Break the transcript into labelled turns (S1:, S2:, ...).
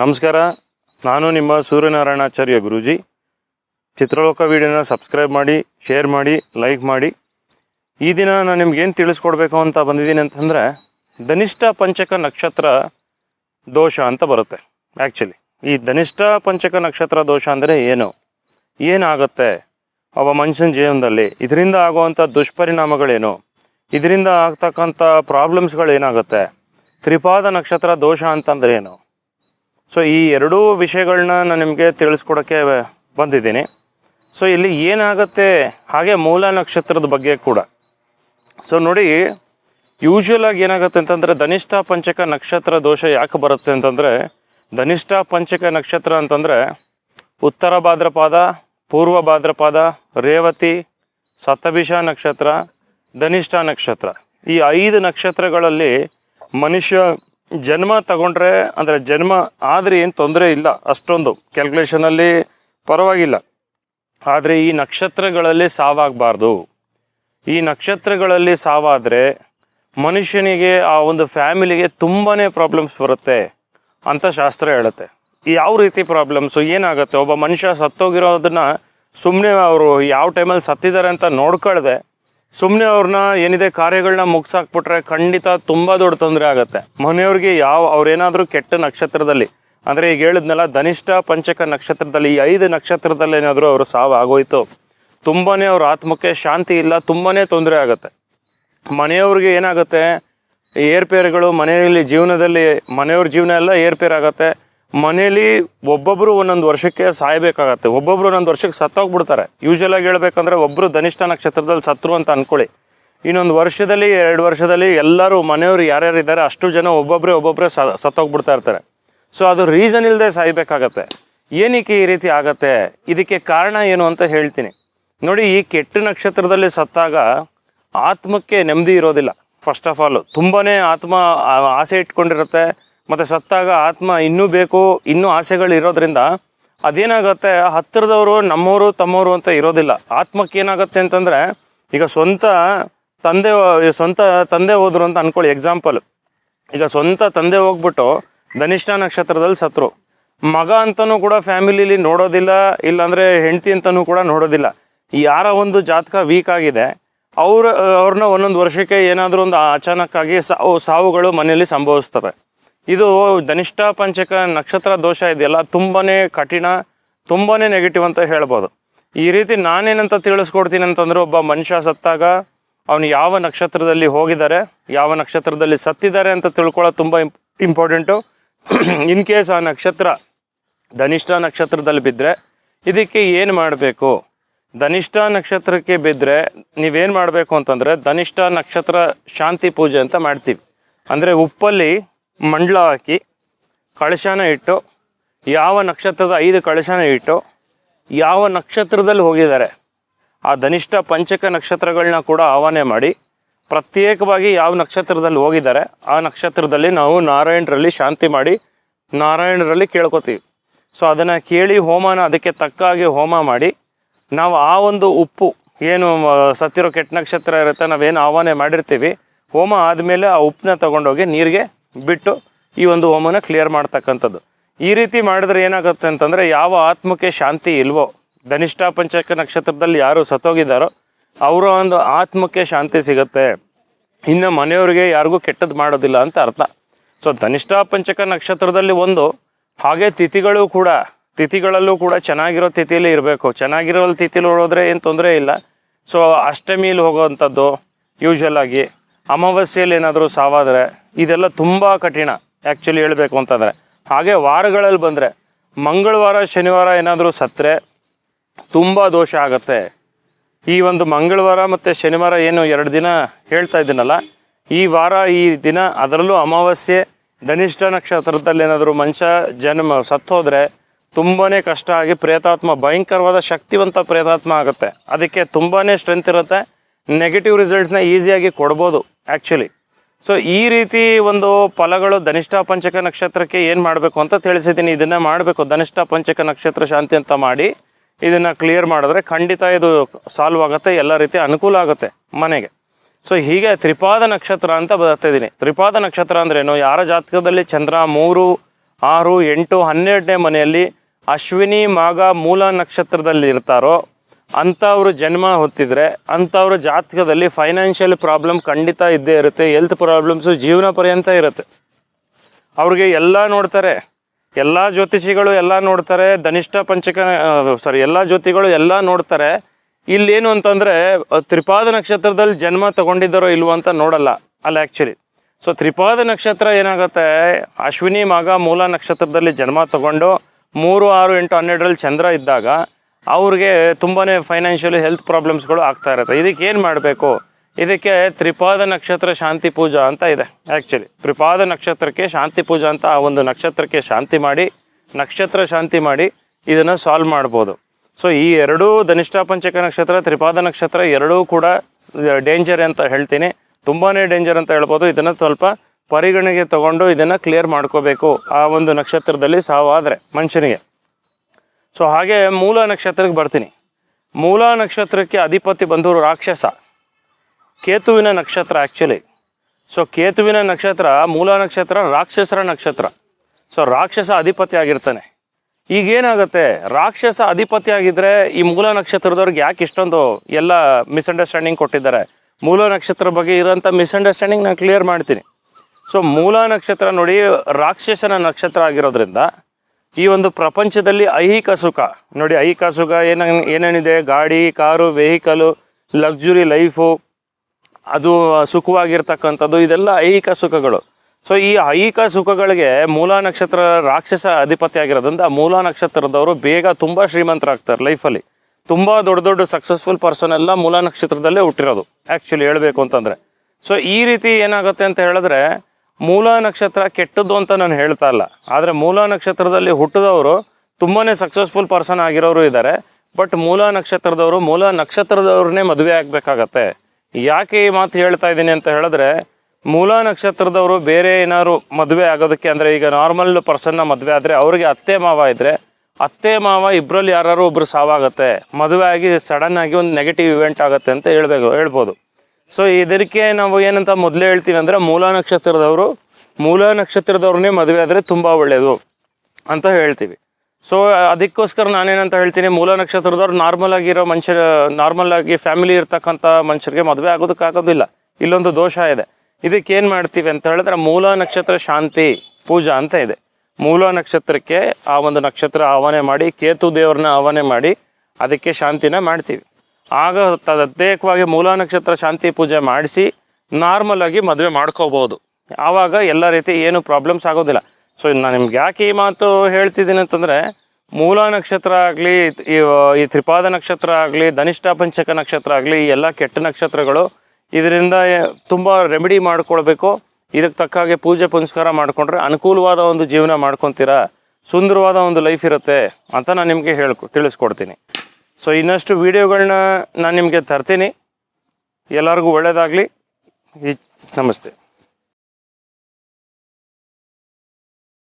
S1: ನಮಸ್ಕಾರ. ನಾನು ನಿಮ್ಮ ಸೂರ್ಯನಾರಾಯಣಾಚಾರ್ಯ ಗುರೂಜಿ. ಚಿತ್ರಲೋಕ ವಿಡಿಯೋನ ಸಬ್ಸ್ಕ್ರೈಬ್ ಮಾಡಿ, ಶೇರ್ ಮಾಡಿ, ಲೈಕ್ ಮಾಡಿ. ಈ ದಿನ ನಾನು ನಿಮ್ಗೆ ಏನು ತಿಳಿಸ್ಕೊಡ್ಬೇಕು ಅಂತ ಬಂದಿದ್ದೀನಿ ಅಂತಂದರೆ, ಧನಿಷ್ಠ ಪಂಚಕ ನಕ್ಷತ್ರ ದೋಷ ಅಂತ ಬರುತ್ತೆ ಆ್ಯಕ್ಚುಲಿ ಈ ಧನಿಷ್ಠ ಪಂಚಕ ನಕ್ಷತ್ರ ದೋಷ ಅಂದರೆ ಏನು? ಏನಾಗುತ್ತೆ? ಒಬ್ಬ ಮನುಷ್ಯನ ಜೀವನದಲ್ಲಿ ಇದರಿಂದ ಆಗುವಂಥ ದುಷ್ಪರಿಣಾಮಗಳೇನು? ಇದರಿಂದ ಆಗ್ತಕ್ಕಂಥ ಪ್ರಾಬ್ಲಮ್ಸ್ಗಳೇನಾಗುತ್ತೆ ತ್ರಿಪಾದ ನಕ್ಷತ್ರ ದೋಷ ಅಂತಂದ್ರೆ ಏನು? ಸೊ ಈ ಎರಡೂ ವಿಷಯಗಳನ್ನ ನಾನು ನಿಮಗೆ ತಿಳಿಸ್ಕೊಡೋಕ್ಕೆ ಬಂದಿದ್ದೀನಿ. ಸೊ ಇಲ್ಲಿ ಏನಾಗುತ್ತೆ? ಹಾಗೆ ಮೂಲ ನಕ್ಷತ್ರದ ಬಗ್ಗೆ ಕೂಡ. ಸೊ ನೋಡಿ ಯೂಶ್ವಲ್ ಆಗಿ ಏನಾಗುತ್ತೆ ಅಂತಂದರೆ, ಧನಿಷ್ಠ, ಪಂಚಕ, ನಕ್ಷತ್ರ ದೋಷ ಯಾಕೆ ಬರುತ್ತೆ ಅಂತಂದರೆ, ಧನಿಷ್ಠ, ಪಂಚಕ, ನಕ್ಷತ್ರ ಅಂತಂದರೆ, ಉತ್ತರ ಭಾದ್ರಪಾದ, ಪೂರ್ವ ಭಾದ್ರಪಾದ, ರೇವತಿ ಸತಭಿಷ ನಕ್ಷತ್ರ, ಧನಿಷ್ಠ ನಕ್ಷತ್ರ. ಈ ಐದು ನಕ್ಷತ್ರಗಳಲ್ಲಿ ಮನುಷ್ಯ ಜನ್ಮ ತಗೊಂಡ್ರೆ, ಅಂದರೆ ಜನ್ಮ ಆದರೆ ಏನು ತೊಂದರೆ ಇಲ್ಲ, ಅಷ್ಟೊಂದು. ಕ್ಯಾಲ್ಕುಲೇಷನಲ್ಲಿ ಪರವಾಗಿಲ್ಲ. ಆದರೆ ಈ ನಕ್ಷತ್ರಗಳಲ್ಲಿ ಸಾವಾಗಬಾರ್ದು. ಈ ನಕ್ಷತ್ರಗಳಲ್ಲಿ ಸಾವಾದರೆ ಮನುಷ್ಯನಿಗೆ, ಆ ಒಂದು ಫ್ಯಾಮಿಲಿಗೆ ತುಂಬಾ ಪ್ರಾಬ್ಲಮ್ಸ್ ಬರುತ್ತೆ ಅಂತ ಶಾಸ್ತ್ರ ಹೇಳುತ್ತೆ. ಯಾವ ರೀತಿ ಪ್ರಾಬ್ಲಮ್ಸು ಏನಾಗುತ್ತೆ? ಒಬ್ಬ ಮನುಷ್ಯ ಸತ್ತೋಗಿರೋದನ್ನ ಸುಮ್ಮನೆ ಅವರು ಯಾವ ಟೈಮಲ್ಲಿ ಸತ್ತಿದ್ದಾರೆ ಅಂತ ನೋಡ್ಕೊಳ್ದೆ ಸುಮ್ಮನೆ ಅವ್ರನ್ನ ಏನಿದೆ ಕಾರ್ಯಗಳನ್ನ ಮುಗಿಸಾಕ್ಬಿಟ್ರೆ ಖಂಡಿತ ತುಂಬ ದೊಡ್ಡ ತೊಂದರೆ ಆಗುತ್ತೆ. ಮನೆಯವ್ರಿಗೆ ಯಾವ, ಅವ್ರೇನಾದರೂ ಕೆಟ್ಟ ನಕ್ಷತ್ರದಲ್ಲಿ, ಅಂದರೆ ಈಗ ಹೇಳಿದ್ನಲ್ಲ, ಧನಿಷ್ಠ ಪಂಚಕ ನಕ್ಷತ್ರದಲ್ಲಿ, ಈ ಐದು ನಕ್ಷತ್ರದಲ್ಲಿ ಏನಾದರೂ ಅವರು ಸಾವು ಆಗೋಯ್ತು ತುಂಬಾನೇ ಅವ್ರ ಆತ್ಮಕ್ಕೆ ಶಾಂತಿ ಇಲ್ಲ ತುಂಬಾ ತೊಂದರೆ ಆಗುತ್ತೆ. ಮನೆಯವ್ರಿಗೆ ಏನಾಗುತ್ತೆ, ಏರ್ಪೇರ್ಗಳು ಮನೆಯಲ್ಲಿ ಜೀವನದಲ್ಲಿ, ಮನೆಯವ್ರ ಜೀವನ ಎಲ್ಲ ಏರ್ಪೇರ್ ಮನೇಲಿ ಒಬ್ಬೊಬ್ರು ಒಂದೊಂದು ವರ್ಷಕ್ಕೆ ಸಾಯ್ಬೇಕಾಗತ್ತೆ. ಒಬ್ಬೊಬ್ಬರು ಒಂದೊಂದು ವರ್ಷಕ್ಕೆ ಸತ್ತೋಗ್ಬಿಡ್ತಾರೆ. ಯೂಶಲ್ ಆಗಿ ಹೇಳ್ಬೇಕಂದ್ರೆ ಒಬ್ರು ಧನಿಷ್ಠ ನಕ್ಷತ್ರದಲ್ಲಿ ಸತ್ರು ಅಂತ ಅಂದ್ಕೊಳ್ಳಿ ಇನ್ನೊಂದು ವರ್ಷದಲ್ಲಿ, ಎರಡು ವರ್ಷದಲ್ಲಿ ಎಲ್ಲರೂ ಮನೆಯವರು ಯಾರ್ಯಾರು ಇದ್ದಾರೆ, ಅಷ್ಟು ಜನ ಒಬ್ಬೊಬ್ಬರೇ ಒಬ್ಬೊಬ್ಬರೇ ಸತ್ತೋಗ್ಬಿಡ್ತಾ ಇರ್ತಾರೆ. ಸೊ ಅದು ರೀಸನ್ ಇಲ್ಲದೆ ಸಾಯಬೇಕಾಗತ್ತೆ. ಏನಕ್ಕೆ ಈ ರೀತಿ ಆಗತ್ತೆ? ಇದಕ್ಕೆ ಕಾರಣ ಏನು ಅಂತ ಹೇಳ್ತೀನಿ. ನೋಡಿ, ಈ ಕೆಟ್ಟ ನಕ್ಷತ್ರದಲ್ಲಿ ಸತ್ತಾಗ ಆತ್ಮಕ್ಕೆ ನೆಮ್ಮದಿ ಇರೋದಿಲ್ಲ. ಫಸ್ಟ್ ಆಫ್ ಆಲ್ ತುಂಬಾ ಆತ್ಮ ಆಸೆ ಇಟ್ಕೊಂಡಿರುತ್ತೆ. ಮತ್ತೆ ಸತ್ತಾಗ ಆತ್ಮ ಇನ್ನೂ ಬೇಕು, ಇನ್ನೂ ಆಸೆಗಳು ಇರೋದ್ರಿಂದ ಅದೇನಾಗುತ್ತೆ? ಹತ್ತಿರದವರು ನಮ್ಮವರು ತಮ್ಮವರು ಅಂತ ಇರೋದಿಲ್ಲ. ಆತ್ಮಕ್ಕೆ ಏನಾಗುತ್ತೆ ಅಂತಂದ್ರೆ, ಈಗ ಸ್ವಂತ ತಂದೆ ಸ್ವಂತ ತಂದೆ ಹೋದ್ರು ಅಂತ ಅನ್ಕೊಳ್ಳಿ ಎಕ್ಸಾಂಪಲ್ ಈಗ ಸ್ವಂತ ತಂದೆ ಹೋಗ್ಬಿಟ್ಟು ಧನಿಷ್ಠ ನಕ್ಷತ್ರದಲ್ಲಿ ಸತ್ರು. ಮಗ ಅಂತನೂ ಕೂಡ ಫ್ಯಾಮಿಲಿಲಿ ನೋಡೋದಿಲ್ಲ, ಇಲ್ಲಾಂದರೆ ಹೆಂಡತಿ ಅಂತನೂ ಕೂಡ ನೋಡೋದಿಲ್ಲ. ಯಾರ ಒಂದು ಜಾತಕ ವೀಕ್ ಆಗಿದೆ, ಅವ್ರ, ಅವ್ರನ್ನ ಒಂದೊಂದು ವರ್ಷಕ್ಕೆ ಏನಾದರೂ ಒಂದು ಅಚಾನಕ್ಕಾಗಿ ಸಾವು ಸಾವುಗಳು ಮನೆಯಲ್ಲಿ ಸಂಭವಿಸ್ತವೆ. ಇದು ಧನಿಷ್ಠ, ಪಂಚಕ, ನಕ್ಷತ್ರ ದೋಷ ಇದೆಯಲ್ಲ ತುಂಬಾ ಕಠಿಣ ತುಂಬಾ ನೆಗೆಟಿವ್ ಅಂತ ಹೇಳ್ಬೋದು. ಈ ರೀತಿ ನಾನೇನಂತ ತಿಳಿಸ್ಕೊಡ್ತೀನಿ ಅಂತಂದ್ರೆ ಒಬ್ಬ ಮನುಷ್ಯ ಸತ್ತಾಗ ಅವನು ಯಾವ ನಕ್ಷತ್ರದಲ್ಲಿ ಹೋಗಿದ್ದಾರೆ, ಯಾವ ನಕ್ಷತ್ರದಲ್ಲಿ ಸತ್ತಿದ್ದಾರೆ ಅಂತ ತಿಳ್ಕೊಳ್ಳೋದು ತುಂಬ ಇಂಪಾರ್ಟೆಂಟು ಇನ್ ಕೇಸ್ ಆ ನಕ್ಷತ್ರ ಧನಿಷ್ಠ ನಕ್ಷತ್ರದಲ್ಲಿ ಬಿದ್ದರೆ ಇದಕ್ಕೆ ಏನು ಮಾಡಬೇಕು? ಧನಿಷ್ಠ ನಕ್ಷತ್ರಕ್ಕೆ ಬಿದ್ದರೆ ನೀವೇನು ಮಾಡಬೇಕು ಅಂತಂದರೆ ಧನಿಷ್ಠ ನಕ್ಷತ್ರ ಶಾಂತಿ ಪೂಜೆ ಅಂತ ಮಾಡ್ತೀವಿ. ಅಂದರೆ ಉಪ್ಪಲ್ಲಿ ಮಂಡಲ ಹಾಕಿ ಕಳಶನ ಇಟ್ಟು, ಯಾವ ನಕ್ಷತ್ರದ ಐದು ಕಳಶನ ಇಟ್ಟು, ಯಾವ ನಕ್ಷತ್ರದಲ್ಲಿ ಹೋಗಿದ್ದಾರೆ, ಆ ಧನಿಷ್ಠ ಪಂಚಕ ನಕ್ಷತ್ರಗಳನ್ನ ಕೂಡ ಆಹ್ವಾನೆ ಮಾಡಿ, ಪ್ರತ್ಯೇಕವಾಗಿ ಯಾವ ನಕ್ಷತ್ರದಲ್ಲಿ ಹೋಗಿದ್ದಾರೆ, ಆ ನಕ್ಷತ್ರದಲ್ಲಿ ನಾವು ನಾರಾಯಣರಲ್ಲಿ ಶಾಂತಿ ಮಾಡಿ, ನಾರಾಯಣರಲ್ಲಿ ಕೇಳ್ಕೊತೀವಿ. ಸೊ ಅದನ್ನು ಕೇಳಿ ಹೋಮನ ಅದಕ್ಕೆ ತಕ್ಕ ಹಾಗೆ ಹೋಮ ಮಾಡಿ, ನಾವು ಆ ಒಂದು ಉಪ್ಪು, ಏನು ಸತ್ತಿರೋ ಕೆಟ್ಟ ನಕ್ಷತ್ರ ಇರುತ್ತೆ, ನಾವೇನು ಆಹ್ವಾನೆ ಮಾಡಿರ್ತೀವಿ, ಹೋಮ ಆದಮೇಲೆ ಆ ಉಪ್ಪನ್ನ ತಗೊಂಡೋಗಿ ನೀರಿಗೆ ಬಿಟ್ಟು ಈ ಒಂದು ಹೋಮನ ಕ್ಲಿಯರ್ ಮಾಡ್ತಕ್ಕಂಥದ್ದು. ಈ ರೀತಿ ಮಾಡಿದ್ರೆ ಏನಾಗುತ್ತೆ ಅಂತಂದರೆ ಯಾವ ಆತ್ಮಕ್ಕೆ ಶಾಂತಿ ಇಲ್ವೋ, ಧನಿಷ್ಠ ಪಂಚಕ ನಕ್ಷತ್ರದಲ್ಲಿ ಯಾರು ಸತ್ತೋಗಿದ್ದಾರೋ, ಅವರ ಒಂದು ಆತ್ಮಕ್ಕೆ ಶಾಂತಿ ಸಿಗುತ್ತೆ. ಇನ್ನು ಮನೆಯವ್ರಿಗೆ ಯಾರಿಗೂ ಕೆಟ್ಟದ್ದು ಮಾಡೋದಿಲ್ಲ ಅಂತ ಅರ್ಥ. ಸೊ ಧನಿಷ್ಠ ಪಂಚಕ ನಕ್ಷತ್ರದಲ್ಲಿ ಒಂದು, ಹಾಗೆ ತಿಥಿಗಳು ಕೂಡ, ತಿಥಿಗಳಲ್ಲೂ ಕೂಡ ಚೆನ್ನಾಗಿರೋ ತಿಥಿಯಲ್ಲಿ ಇರಬೇಕು. ಚೆನ್ನಾಗಿರೋ ತಿಥಿಲಿ ಹೋದ್ರೆ ಏನು ತೊಂದರೆ ಇಲ್ಲ. ಸೊ ಅಷ್ಟಮಿಲಿ ಹೋಗೋವಂಥದ್ದು ಯೂಶಲ್ ಆಗಿ. ಅಮಾವಾಸ್ಯೆಯಲ್ಲಿ ಏನಾದರೂ ಸಾವಾದರೆ ಇದೆಲ್ಲ ತುಂಬ ಕಠಿಣ ಆ್ಯಕ್ಚುಲಿ ಹೇಳಬೇಕು ಅಂತಂದರೆ. ಹಾಗೆ ವಾರಗಳಲ್ಲಿ ಬಂದರೆ, ಮಂಗಳವಾರ, ಶನಿವಾರ ಏನಾದರೂ ಸತ್ತರೆ ತುಂಬ ದೋಷ ಆಗುತ್ತೆ. ಈ ಒಂದು ಮಂಗಳವಾರ ಮತ್ತು ಶನಿವಾರ ಏನು ಎರಡು ದಿನ ಹೇಳ್ತಾ ಇದ್ದೀನಲ್ಲ, ಈ ವಾರ, ಈ ದಿನ ಅದರಲ್ಲೂ ಅಮಾವಾಸ್ಯೆ, ಧನಿಷ್ಠ ನಕ್ಷತ್ರದಲ್ಲಿ ಏನಾದರೂ ಮನುಷ್ಯ ಜನ್ಮ ಸತ್ತೋದ್ರೆ ತುಂಬಾ ಕಷ್ಟ ಆಗಿ ಪ್ರೇತಾತ್ಮ, ಭಯಂಕರವಾದ ಶಕ್ತಿವಂತ ಪ್ರೇತಾತ್ಮ ಆಗುತ್ತೆ. ಅದಕ್ಕೆ ತುಂಬಾ ಸ್ಟ್ರೆಂತ್ ಇರುತ್ತೆ. ನೆಗೆಟಿವ್ ರಿಸಲ್ಟ್ಸ್ನ ಈಸಿಯಾಗಿ ಕೊಡ್ಬೋದು ಆ್ಯಕ್ಚುಲಿ ಸೊ ಈ ರೀತಿ ಒಂದು ಫಲಗಳು ಧನಿಷ್ಠ ಪಂಚಕ ನಕ್ಷತ್ರಕ್ಕೆ ಏನು ಮಾಡಬೇಕು ಅಂತ ತಿಳಿಸಿದ್ದೀನಿ. ಇದನ್ನು ಮಾಡಬೇಕು. ಧನಿಷ್ಠ ಪಂಚಕ ನಕ್ಷತ್ರ ಶಾಂತಿ ಅಂತ ಮಾಡಿ ಇದನ್ನು ಕ್ಲಿಯರ್ ಮಾಡಿದ್ರೆ ಖಂಡಿತ ಇದು ಸಾಲ್ವ್ ಆಗುತ್ತೆ, ಎಲ್ಲ ರೀತಿ ಅನುಕೂಲ ಆಗುತ್ತೆ ಮನೆಗೆ. ಸೊ ಹೀಗೆ ತ್ರಿಪಾದ ನಕ್ಷತ್ರ ಅಂತ ಬರ್ತಾ ಇದ್ದೀನಿ ತ್ರಿಪಾದ ನಕ್ಷತ್ರ ಅಂದ್ರೇನು ಯಾರ ಜಾತಕದಲ್ಲಿ ಚಂದ್ರ ಮೂರು, ಆರು, ಎಂಟು, ಹನ್ನೆರಡನೇ ಮನೆಯಲ್ಲಿ ಅಶ್ವಿನಿ, ಮಾಘ, ಮೂಲ ನಕ್ಷತ್ರದಲ್ಲಿ ಇರ್ತಾರೋ ಅಂಥವ್ರು ಜನ್ಮ ಹೊತ್ತಿದ್ರೆ, ಅಂಥವ್ರ ಜಾತಕದಲ್ಲಿ ಫೈನಾನ್ಷಿಯಲ್ ಪ್ರಾಬ್ಲಮ್ ಖಂಡಿತ ಇದ್ದೇ ಇರುತ್ತೆ. ಹೆಲ್ತ್ ಪ್ರಾಬ್ಲಮ್ಸು ಜೀವನ ಪರ್ಯಂತ ಇರುತ್ತೆ. ಅವ್ರಿಗೆ ಎಲ್ಲ ನೋಡ್ತಾರೆ. ಎಲ್ಲ ಜ್ಯೋತಿಷಿಗಳು ಎಲ್ಲ ನೋಡ್ತಾರೆ. ಧನಿಷ್ಠ ಪಂಚಕ ಸಾರಿ ಎಲ್ಲ ಜ್ಯೋತಿಗಳು ಎಲ್ಲ ನೋಡ್ತಾರೆ. ಇಲ್ಲೇನು ಅಂತಂದರೆ, ತ್ರಿಪಾದ ನಕ್ಷತ್ರದಲ್ಲಿ ಜನ್ಮ ತಗೊಂಡಿದ್ದಾರೋ ಇಲ್ವೋ ಅಂತ ನೋಡಲ್ಲ ಅಲ್ಲ ಆ್ಯಕ್ಚುಲಿ ಸೊ ತ್ರಿಪಾದ ನಕ್ಷತ್ರ ಏನಾಗುತ್ತೆ? ಅಶ್ವಿನಿ ಮಗ ಮೂಲ ನಕ್ಷತ್ರದಲ್ಲಿ ಜನ್ಮ ತಗೊಂಡು ಮೂರು, ಆರು, ಎಂಟು, ಹನ್ನೆರಡರಲ್ಲಿ ಚಂದ್ರ ಇದ್ದಾಗ ಅವ್ರಿಗೆ ತುಂಬಾ ಫೈನಾನ್ಷಿಯಲಿ ಹೆಲ್ತ್ ಪ್ರಾಬ್ಲಮ್ಸ್ಗಳು ಆಗ್ತಾ ಇರುತ್ತೆ. ಇದಕ್ಕೆ ಏನು ಮಾಡಬೇಕು? ಇದಕ್ಕೆ ತ್ರಿಪಾದ ನಕ್ಷತ್ರ ಶಾಂತಿ ಪೂಜಾ ಅಂತ ಇದೆ ಆ್ಯಕ್ಚುಲಿ ತ್ರಿಪಾದ ನಕ್ಷತ್ರಕ್ಕೆ ಶಾಂತಿ ಪೂಜಾ ಅಂತ ಆ ಒಂದು ನಕ್ಷತ್ರಕ್ಕೆ ಶಾಂತಿ ಮಾಡಿ, ನಕ್ಷತ್ರ ಶಾಂತಿ ಮಾಡಿ ಇದನ್ನು ಸಾಲ್ವ್ ಮಾಡ್ಬೋದು. ಸೊ ಈ ಎರಡೂ ಧನಿಷ್ಠ ಪಂಚಕ ನಕ್ಷತ್ರ, ತ್ರಿಪಾದ ನಕ್ಷತ್ರ ಎರಡೂ ಕೂಡ ಡೇಂಜರ್ ಅಂತ ಹೇಳ್ತೀನಿ. ತುಂಬಾ ಡೇಂಜರ್ ಅಂತ ಹೇಳ್ಬೋದು. ಇದನ್ನು ಸ್ವಲ್ಪ ಪರಿಗಣನೆಗೆ ತಗೊಂಡು ಇದನ್ನು ಕ್ಲಿಯರ್ ಮಾಡ್ಕೋಬೇಕು ಆ ಒಂದು ನಕ್ಷತ್ರದಲ್ಲಿ ಸಾವಾದರೆ ಮನುಷ್ಯನಿಗೆ. ಸೊ ಹಾಗೆ ಮೂಲ ನಕ್ಷತ್ರಕ್ಕೆ ಬರ್ತೀನಿ. ಮೂಲ ನಕ್ಷತ್ರಕ್ಕೆ ಅಧಿಪತಿ ಬಂದವರು ರಾಕ್ಷಸ. ಕೇತುವಿನ ನಕ್ಷತ್ರ ಆ್ಯಕ್ಚುಲಿ ಸೊ ಕೇತುವಿನ ನಕ್ಷತ್ರ, ಮೂಲ ನಕ್ಷತ್ರ, ರಾಕ್ಷಸರ ನಕ್ಷತ್ರ. ಸೊ ರಾಕ್ಷಸ ಅಧಿಪತಿ ಆಗಿರ್ತಾನೆ. ಈಗೇನಾಗುತ್ತೆ? ರಾಕ್ಷಸ ಅಧಿಪತಿ ಆಗಿದ್ರೆ ಈ ಮೂಲ ನಕ್ಷತ್ರದವ್ರಿಗೆ ಯಾಕೆ ಇಷ್ಟೊಂದು ಎಲ್ಲ ಮಿಸ್ಅಂಡರ್ಸ್ಟ್ಯಾಂಡಿಂಗ್ ಕೊಟ್ಟಿದ್ದಾರೆ? ಮೂಲ ನಕ್ಷತ್ರ ಬಗ್ಗೆ ಇರೋಂಥ ಮಿಸ್ಅಂಡರ್ಸ್ಟ್ಯಾಂಡಿಂಗ್ ನಾನು ಕ್ಲಿಯರ್ ಮಾಡ್ತೀನಿ. ಸೊ ಮೂಲ ನಕ್ಷತ್ರ ನೋಡಿ ರಾಕ್ಷಸನ ನಕ್ಷತ್ರ ಆಗಿರೋದ್ರಿಂದ ಈ ಒಂದು ಪ್ರಪಂಚದಲ್ಲಿ ಐಹಿಕ ಸುಖ. ನೋಡಿ, ಐಹಿಕ ಸುಖ ಏನ, ಏನೇನಿದೆ? ಗಾಡಿ, ಕಾರು, ವೆಹಿಕಲು, ಲಕ್ಸುರಿ ಲೈಫು, ಅದು ಸುಖವಾಗಿರ್ತಕ್ಕಂಥದ್ದು, ಇದೆಲ್ಲ ಐಹಿಕ ಸುಖಗಳು. ಸೊ, ಈ ಐಹಿಕ ಸುಖಗಳಿಗೆ ಮೂಲ ನಕ್ಷತ್ರ ರಾಕ್ಷಸ ಅಧಿಪತಿ ಆಗಿರೋದ್ರಿಂದ ಮೂಲ ನಕ್ಷತ್ರದವರು ಬೇಗ ತುಂಬ ಶ್ರೀಮಂತರಾಗ್ತಾರೆ ಲೈಫಲ್ಲಿ. ತುಂಬ ದೊಡ್ಡ ದೊಡ್ಡ ಸಕ್ಸಸ್ಫುಲ್ ಪರ್ಸನ್ ಎಲ್ಲ ಮೂಲ ನಕ್ಷತ್ರದಲ್ಲೇ ಹುಟ್ಟಿರೋದು ಆ್ಯಕ್ಚುಲಿ ಹೇಳಬೇಕು ಅಂತಂದರೆ. ಸೊ, ಈ ರೀತಿ ಏನಾಗುತ್ತೆ ಅಂತ ಹೇಳಿದ್ರೆ ಮೂಲ ನಕ್ಷತ್ರ ಕೆಟ್ಟದ್ದು ಅಂತ ನಾನು ಹೇಳ್ತಾ ಇಲ್ಲ. ಆದರೆ ಮೂಲ ನಕ್ಷತ್ರದಲ್ಲಿ ಹುಟ್ಟಿದವರು ತುಂಬಾ ಸಕ್ಸಸ್ಫುಲ್ ಪರ್ಸನ್ ಆಗಿರೋರು ಇದ್ದಾರೆ. ಬಟ್ ಮೂಲ ನಕ್ಷತ್ರದವರು, ಮೂಲ ನಕ್ಷತ್ರದವ್ರನ್ನೇ ಮದುವೆ ಆಗಬೇಕಾಗತ್ತೆ. ಯಾಕೆ ಈ ಮಾತು ಹೇಳ್ತಾ ಇದ್ದೀನಿ ಅಂತ ಹೇಳಿದ್ರೆ, ಮೂಲ ನಕ್ಷತ್ರದವರು ಬೇರೆ ಏನಾದ್ರು ಮದುವೆ ಆಗೋದಕ್ಕೆ ಅಂದರೆ ಈಗ ನಾರ್ಮಲ್ ಪರ್ಸನ್ನ ಮದುವೆ ಆದರೆ ಅವ್ರಿಗೆ ಅತ್ತೆ ಮಾವ ಇದ್ದರೆ ಅತ್ತೆ ಮಾವ ಇಬ್ಬರಲ್ಲಿ ಯಾರು ಒಬ್ರು ಸಾವಾಗತ್ತೆ. ಮದುವೆ ಆಗಿ ಸಡನ್ ಆಗಿ ಒಂದು ನೆಗೆಟಿವ್ ಇವೆಂಟ್ ಆಗುತ್ತೆ ಅಂತ ಹೇಳ್ಬೇಕು, ಹೇಳ್ಬೋದು. ಸೊ ಇದಕ್ಕೆ ನಾವು ಏನಂತ ಮೊದಲೇ ಹೇಳ್ತೀವಿ ಅಂದರೆ ಮೂಲ ನಕ್ಷತ್ರದವರು, ಮೂಲ ನಕ್ಷತ್ರದವ್ರನ್ನೇ ಮದುವೆ ಆದರೆ ತುಂಬ ಒಳ್ಳೆಯದು ಅಂತ ಹೇಳ್ತೀವಿ. ಸೊ ಅದಕ್ಕೋಸ್ಕರ ನಾನೇನಂತ ಹೇಳ್ತೀನಿ, ಮೂಲ ನಕ್ಷತ್ರದವ್ರು ನಾರ್ಮಲ್ ಆಗಿರೋ ಮನುಷ್ಯರ ನಾರ್ಮಲ್ ಆಗಿ ಫ್ಯಾಮಿಲಿ ಇರ್ತಕ್ಕಂಥ ಮನುಷ್ಯರಿಗೆ ಮದುವೆ ಆಗೋದಕ್ಕಾಗೋದಿಲ್ಲ ಇಲ್ಲೊಂದು ದೋಷ ಇದೆ. ಇದಕ್ಕೆ ಏನು ಮಾಡ್ತೀವಿ ಅಂತ ಹೇಳಿದ್ರೆ ಮೂಲ ನಕ್ಷತ್ರ ಶಾಂತಿ, ಪೂಜಾ ಅಂತ ಇದೆ. ಮೂಲ ನಕ್ಷತ್ರಕ್ಕೆ ಆ ಒಂದು ನಕ್ಷತ್ರ ಆಹ್ವಾನೆ ಮಾಡಿ, ಕೇತು ದೇವರನ್ನ ಆಹ್ವಾನೆ ಮಾಡಿ, ಅದಕ್ಕೆ ಶಾಂತಿನ ಮಾಡ್ತೀವಿ. ಆಗ ಪ್ರತ್ಯೇಕವಾಗಿ ಮೂಲ ನಕ್ಷತ್ರ ಶಾಂತಿ ಪೂಜೆ ಮಾಡಿಸಿ ನಾರ್ಮಲ್ ಆಗಿ ಮದುವೆ ಮಾಡ್ಕೋಬೋದು. ಆವಾಗ ಎಲ್ಲ ರೀತಿ ಏನು ಪ್ರಾಬ್ಲಮ್ಸ್ ಆಗೋದಿಲ್ಲ. ಸೊ ನಾನು ನಿಮ್ಗೆ ಯಾಕೆ ಈ ಮಾತು ಹೇಳ್ತಿದ್ದೀನಿ ಅಂತಂದರೆ, ಮೂಲ ನಕ್ಷತ್ರ ಆಗಲಿ, ಈ ತ್ರಿಪಾದ ನಕ್ಷತ್ರ ಆಗಲಿ, ಧನಿಷ್ಠ ಪಂಚಕ ನಕ್ಷತ್ರ ಆಗಲಿ, ಈ ಎಲ್ಲ ಕೆಟ್ಟ ನಕ್ಷತ್ರಗಳು ಇದರಿಂದ ತುಂಬ ರೆಮಿಡಿ ಮಾಡ್ಕೊಳ್ಬೇಕು. ಇದಕ್ಕೆ ತಕ್ಕ ಹಾಗೆ ಪೂಜೆ ಪುನಸ್ಕಾರ ಮಾಡಿಕೊಂಡ್ರೆ ಅನುಕೂಲವಾದ ಒಂದು ಜೀವನ ಮಾಡ್ಕೊತೀರಾ? ಸುಂದರವಾದ ಒಂದು ಲೈಫ್ ಇರುತ್ತೆ ಅಂತ ನಾನು ನಿಮಗೆ ಹೇಳ್ಕೊ, ತಿಳಿಸ್ಕೊಡ್ತೀನಿ. ಸೊ ಇನ್ನಷ್ಟು ವೀಡಿಯೋಗಳನ್ನ ನಾನು ನಿಮಗೆ ತರ್ತೀನಿ. ಎಲ್ಲರಿಗೂ ಒಳ್ಳೆಯದಾಗಲಿ ಈ ನಮಸ್ತೆ.